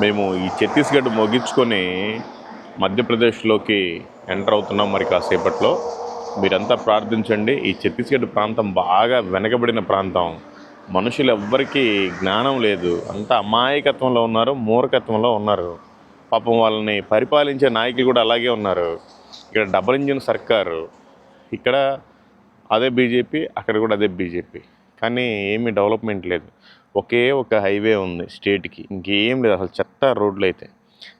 మేము ఈ ఛత్తీస్గఢ్ ముగించుకొని మధ్యప్రదేశ్లోకి ఎంటర్ అవుతున్నాం మరి కాసేపట్లో. మీరంతా ప్రార్థించండి ఈ ఛత్తీస్గఢ్ ప్రాంతం బాగా వెనకబడిన ప్రాంతం. మనుషులు ఎవ్వరికీ జ్ఞానం లేదు. అంతా అమాయకత్వంలో ఉన్నారు మూర్ఖత్వంలో ఉన్నారు. పాపం వాళ్ళని పరిపాలించే నాయకులు కూడా అలాగే ఉన్నారు. ఇక్కడ డబల్ ఇంజిన్ సర్కారు ఇక్కడ అదే బీజేపీ అక్కడ కూడా అదే బీజేపీ. కానీ ఏమీ డెవలప్మెంట్ లేదు. ఒకే ఒక హైవే ఉంది స్టేట్కి. ఇంకేం లేదు అసలు చెత్త రోడ్లు అయితే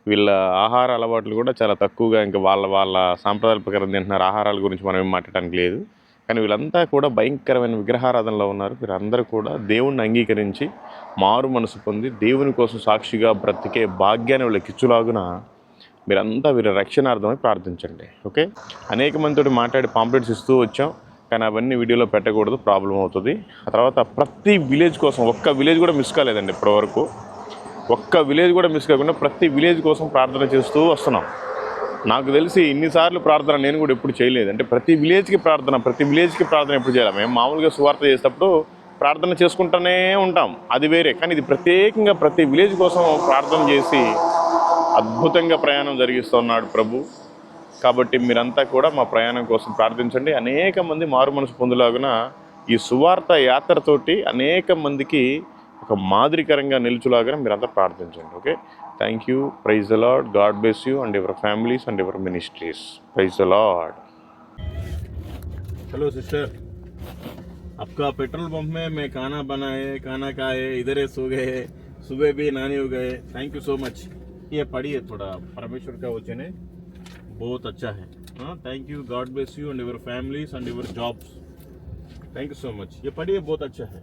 వీళ్ళ ఆహార అలవాట్లు కూడా చాలా తక్కువగా ఇంకా వాళ్ళ వాళ్ళ సాంప్రదాయాల ప్రకారం తింటున్నారు. ఆహారాల గురించి మనం ఏం మాట్లాడడానికి లేదు. కానీ వీళ్ళంతా కూడా భయంకరమైన విగ్రహారాధనలో ఉన్నారు. వీరందరూ కూడా దేవుణ్ణి అంగీకరించి మారు మనసు పొంది దేవుని కోసం సాక్షిగా బ్రతికే భాగ్యాన్ని వీళ్ళకి ఇచ్చులాగున మీరంతా వీరి రక్షణార్థమై ప్రార్థించండి. ఓకే? అనేక మందితో మాట్లాడి పాంప్లెట్స్ ఇస్తూ వచ్చాం. కానీ అవన్నీ వీడియోలో పెట్టకూడదు ప్రాబ్లం అవుతుంది. ఆ తర్వాత ప్రతి విలేజ్ కోసం ఒక్క విలేజ్ కూడా మిస్ కాలేదండి ఇప్పటివరకు. ఒక్క విలేజ్ కూడా మిస్ కాకుండా ప్రతి విలేజ్ కోసం ప్రార్థన చేస్తూ వస్తున్నాం. నాకు తెలిసి ఇన్నిసార్లు ప్రార్థన నేను కూడా ఎప్పుడు చేయలేదు. అంటే ప్రతి విలేజ్కి ప్రార్థన ప్రతి విలేజ్కి ప్రార్థన ఎప్పుడు చేయాలి? మేము మామూలుగా సువార్త చేసేటప్పుడు ప్రార్థన చేసుకుంటూనే ఉంటాం. అది వేరే. కానీ ఇది ప్రత్యేకంగా ప్రతి విలేజ్ కోసం ప్రార్థన చేసి అద్భుతంగా ప్రయాణం జరిగిస్తున్నాడు ప్రభు. కాబట్టి మీరంతా కూడా మా ప్రయాణం కోసం ప్రార్థించండి అనేక మంది మారు మనసు పొందులాగున ఈ సువార్త యాత్రతోటి అనేక మందికి ఒక మాదిరికరంగా నిలుచులాగా మీరంతా ప్రార్థించండి okay thank you praise the Lord God bless you and your families and your ministries praise the Lord hello sister आपका पेट्रोल पंप में मैं खाना बनाए खाना खाए इधर ही सो गए सुबह भी नानी हो गए थैंक यू सो मच ये पढ़िए थोड़ा परमेश्वर का वचन है बहुत अच्छा है। हाँ thank you God bless you and your families and your jobs thank you so much ये पढ़िए, बहुत अच्छा है।